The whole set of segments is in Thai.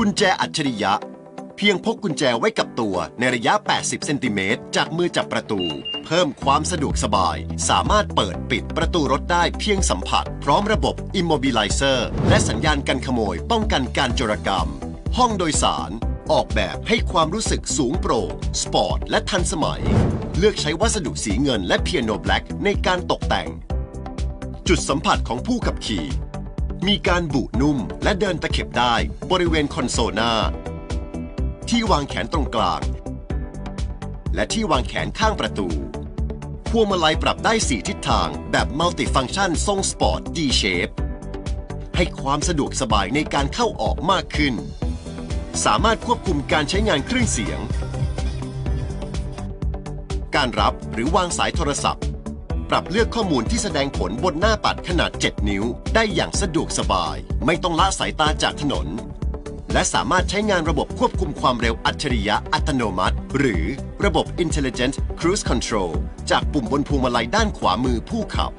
กุญแจอัจฉริยะ เพียงพกกุญแจไว้กับตัวในระยะ 80 เซนติเมตรจากมือจับประตู เพิ่มความสะดวกสบาย สามารถเปิดปิดประตูรถได้เพียงสัมผัส พร้อมระบบ Immobilizer และสัญญาณกันขโมยป้องกันการโจรกรรม ห้องโดยสาร ออกแบบให้ความรู้สึกสูงโปร่งสปอร์ตและทันสมัย เลือกใช้วัสดุสีเงินและเพียโนแบล็กในการตกแต่ง จุดสัมผัสของผู้ขับขี่ มีการบุนุ่มและเดินตะเข็บได้บริเวณคอนโซลหน้า ที่วางแขนตรงกลาง และที่วางแขนข้างประตู พวงมาลัยปรับได้ 4 ทิศทางแบบมัลติฟัง c t ชันทรงสปอร์ต D shape ให้ความสะดวกสบายในการเข้าออกมากขึ้น สามารถควบคุมการใช้งานเครื่องเสียง การรับหรือวางสายโทรศัพท์ ปรับเลือกข้อมูลที่แสดงผลบนหน้าปัดขนาด 7 นิ้ว ได้อย่างสะดวกสบาย ไม่ต้องละสายตาจากถนน และสามารถใช้งานระบบควบคุมความเร็วอัจฉริยะอัตโนมัติ หรือระบบ Intelligent Cruise Control จากปุ่มบนพวงมาลัยด้านขวามือผู้ขับ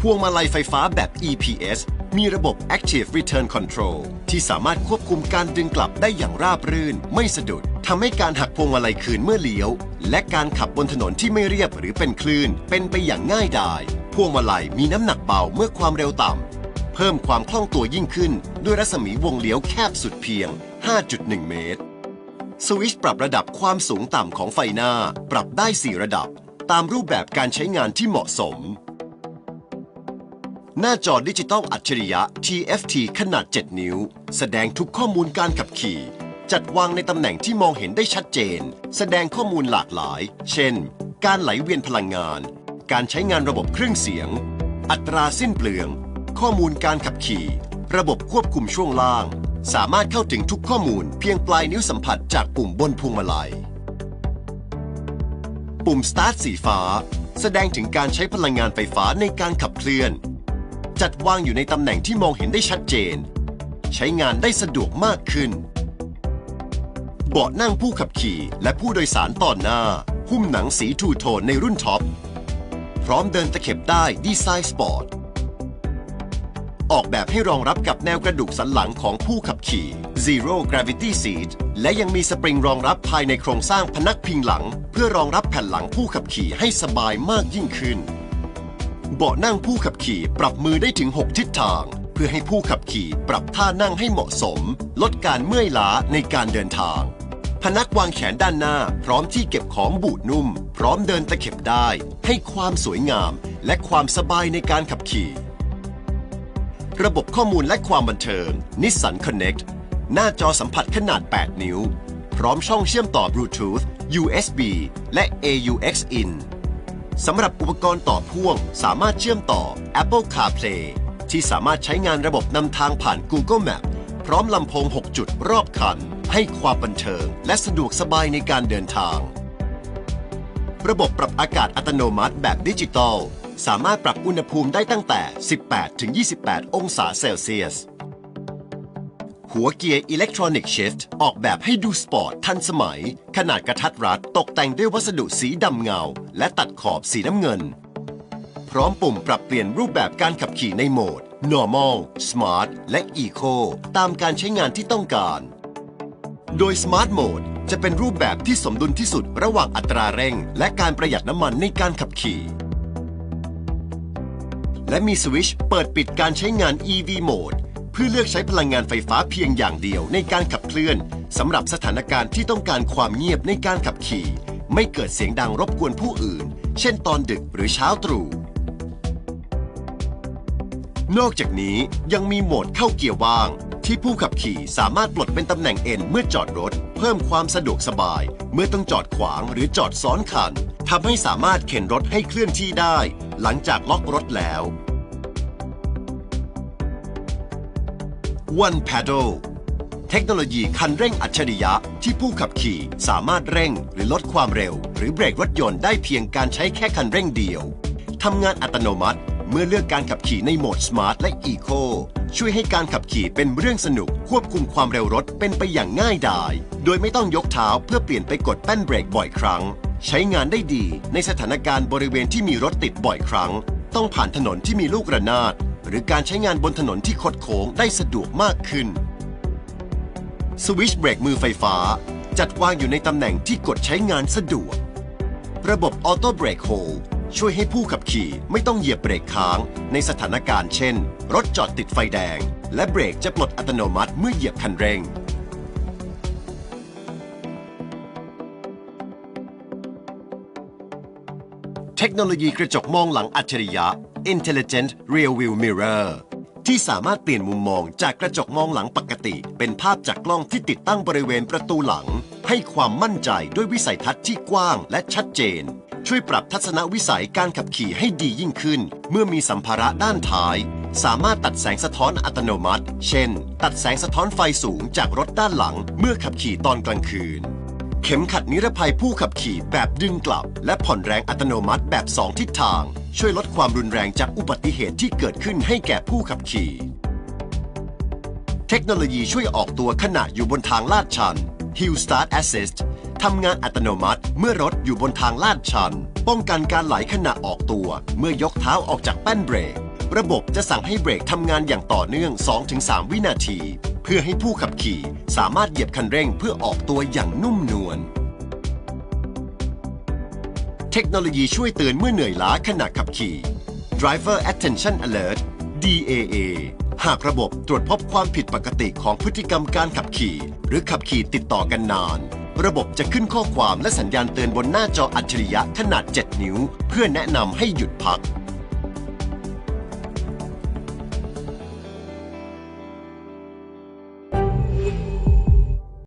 พวงมาลัยไฟฟ้าแบบ EPS มีระบบ Active Return Control ที่สามารถควบคุมการดึงกลับได้อย่างราบรื่น ไม่สะดุดทำให้การหักพวงมาลัยคืนเมื่อเลี้ยว และการขับบนถนนที่ไม่เรียบหรือเป็นคลื่น เป็นไปอย่างง่ายดาย พวงมาลัยมีน้ำหนักเบาเมื่อความเร็วต่ำ เพิ่มความคล่องตัวยิ่งขึ้น ด้วยรัศมีวงเลี้ยวแคบสุดเพียง 5.1 เมตร สวิชปรับระดับความสูงต่ำของไฟหน้า ปรับได้ 4 ระดับ ตามรูปแบบการใช้งานที่เหมาะสม หน้าจอดิจิตอลอัจฉริยะ TFT ขนาด 7 นิ้ว แสดงทุกข้อมูลการขับขี่ จัดวางในตำแหน่งที่มองเห็นได้ชัดเจน แสดงข้อมูลหลากหลาย เช่น การไหลเวียนพลังงาน การใช้งานระบบเครื่องเสียง อัตราสิ้นเปลือง ข้อมูลการขับขี่ ระบบควบคุมช่วงล่าง สามารถเข้าถึงทุกข้อมูลเพียงปลายนิ้วสัมผัสจากปุ่มบนพวงมาลัย ปุ่ม Start สีฟ้า แสดงถึงการใช้พลังงานไฟฟ้าในการขับเคลื่อน จัดวางอยู่ในตำแหน่งที่มองเห็นได้ชัดเจน ใช้งานได้สะดวกมากขึ้น เบาะนั่งผู้ขับขี่และผู้โดยสารตอนหน้า หุ้มหนังสีทูโทนในรุ่นท็อป พร้อมเดินตะเข็บได้ดีไซน์สปอร์ต ออกแบบให้รองรับกับแนวกระดูกสันหลังของผู้ขับขี่ Zero Gravity Seat และยังมีสปริงรองรับภายในโครงสร้างพนักพิงหลัง เพื่อรองรับแผ่นหลังผู้ขับขี่ให้สบายมากยิ่งขึ้น เบาะนั่งผู้ขับขี่ปรับมือได้ถึง 6 ทิศทาง เพื่อให้ผู้ขับขี่ปรับท่านั่งให้เหมาะสม ลดการเมื่อยล้าในการเดินทาง พนักวางแขนด้านหน้า พร้อมที่เก็บของบูดนุ่ม พร้อมเดินตะเข็บได้ ให้ความสวยงาม และความสบายในการขับขี่ ระบบข้อมูลและความบันเทิง Nissan Connect หน้าจอสัมผัสขนาด 8 นิ้ว พร้อมช่องเชื่อมต่อบลูทูธ USB และ AUX in สำหรับอุปกรณ์ต่อพ่วง สามารถเชื่อมต่อ Apple CarPlay ที่สามารถใช้งานระบบนำทางผ่าน Google Map พร้อมลำโพง 6 จุดรอบคัน ให้ความบันเทิง และสะดวกสบายในการเดินทาง ระบบปรับอากาศอัตโนมัติแบบดิจิตอล สามารถปรับอุณหภูมิได้ตั้งแต่ 18ถึง28 องศาเซลเซียส หัวเกียร์อิเล็กทรอนิกส์ชิฟต์ออกแบบให้ดูสปอร์ตทันสมัย ขนาดกระทัดรัดตกแต่งด้วยวัสดุสีดำเงา และตัดขอบสีน้ำเงิน พร้อมปุ่มปรับเปลี่ยนรูปแบบการขับขี่ในโหมด normal smart และ eco ตามการใช้งานที่ต้องการ โดย Smart Mode จะเป็นรูปแบบที่สมดุลที่สุดระหว่างอัตราเร่ง และการประหยัดน้ำมันในการขับขี่และมีสวิชเปิดปิดการใช้งาน EV Mode พื่อเลือกใช้พลังงานไฟฟ้าเพียงอย่างเดียวในการขับเคลื่อนสำหรับสถานการณ์ที่ต้องการความเงียบในการขับขี่ ไม่เกิดเสียงดังรบกวนผู้อื่น เช่นตอนดึกหรือเช้าตรู่นอกจากนี้ยังมีโหมดเข้าเกียร์ว่าง ที่ผู้ขับขี่สามารถปลดเป็นตำแหน่ง N เมื่อจอดรถ เพิ่มความสะดวกสบาย เมื่อต้องจอดขวางหรือจอดซ้อนคันทำให้สามารถเข็นรถให้เคลื่อนที่ได้ หลังจากล็อกรถแล้ว One Paddle เทคโนโลยีคันเร่งอัจฉริยะที่ผู้ขับขี่สามารถเร่งหรือลดความเร็ว หรือเบรกรถยนต์ได้เพียงการใช้แค่คันเร่งเดียวทำงานอัตโนมัติเมื่อเลือกการขับขี่ในโหมด Smart และ Eco ช่วยให้การขับขี่เป็นเรื่องสนุกควบคุมความเร็วรถเป็นไปอย่างง่ายดาย โดยไม่ต้องยกเท้าเพื่อเปลี่ยนไปกดแป้นเบรกบ่อยครั้ง ใช้งานได้ดีในสถานการณ์บริเวณที่มีรถติดบ่อยครั้ง ต้องผ่านถนนที่มีลูกระนาด หรือการใช้งานบนถนนที่คดโค้งได้สะดวกมากขึ้น สวิชเบรกมือไฟฟ้า จัดวางอยู่ในตำแหน่งที่กดใช้งานสะดวก ระบบออโต้เบรกโฮลช่วยให้ผู้ขับขี่ไม่ต้องเหยียบเบรกค้าง ในสถานการณ์เช่น รถจอดติดไฟแดง และเบรกจะปลดอัตโนมัติเมื่อเหยียบคันเร่ง เทคโนโลยีกระจกมองหลังอัจฉริยะ Intelligent Rear View Mirror ที่สามารถเปลี่ยนมุมมองจากกระจกมองหลังปกติ เป็นภาพจากกล้องที่ติดตั้งบริเวณประตูหลัง ให้ความมั่นใจด้วยวิสัยทัศน์ที่กว้างและชัดเจน ช่วยปรับทัศนวิสัยการขับขี่ให้ดียิ่งขึ้น เมื่อมีสัมภาระด้านท้าย สามารถตัดแสงสะท้อนอัตโนมัติ เช่น ตัดแสงสะท้อนไฟสูงจากรถด้านหลัง เมื่อขับขี่ตอนกลางคืน เข็มขัดนิรภัยผู้ขับขี่แบบดึงกลับ และผ่อนแรงอัตโนมัติแบบ 2 ทิศทาง ช่วยลดความรุนแรงจากอุบัติเหตุที่เกิดขึ้นให้แก่ผู้ขับขี่ เทคโนโลยีช่วยออกตัวขณะอยู่บนทางลาดชัน Hill Start Assist ทำงานอัตโนมัติเมื่อรถอยู่บนทางลาดชัน ป้องกันการไหลขณะออกตัว เมื่อยกเท้าออกจากแป้นเบรก ระบบจะสั่งให้เบรกทำงานอย่างต่อเนื่อง 2-3 วินาที เพื่อให้ผู้ขับขี่สามารถเหยียบคันเร่งเพื่อออกตัวอย่างนุ่มนวล ทคโนโลยีช่วยเตือนเมื่อเหนื่อยล้าขณะขับขี่ Driver Attention Alert DAA หากระบบตรวจพบความผิดปกติของพฤติกรรมการขับขี่ หรือขับขี่ติดต่อกันนาน ระบบจะขึ้นข้อความและสัญญาณเตือนบนหน้าจออัจฉริยะขนาด 7 นิ้ว เพื่อแนะนำให้หยุดพัก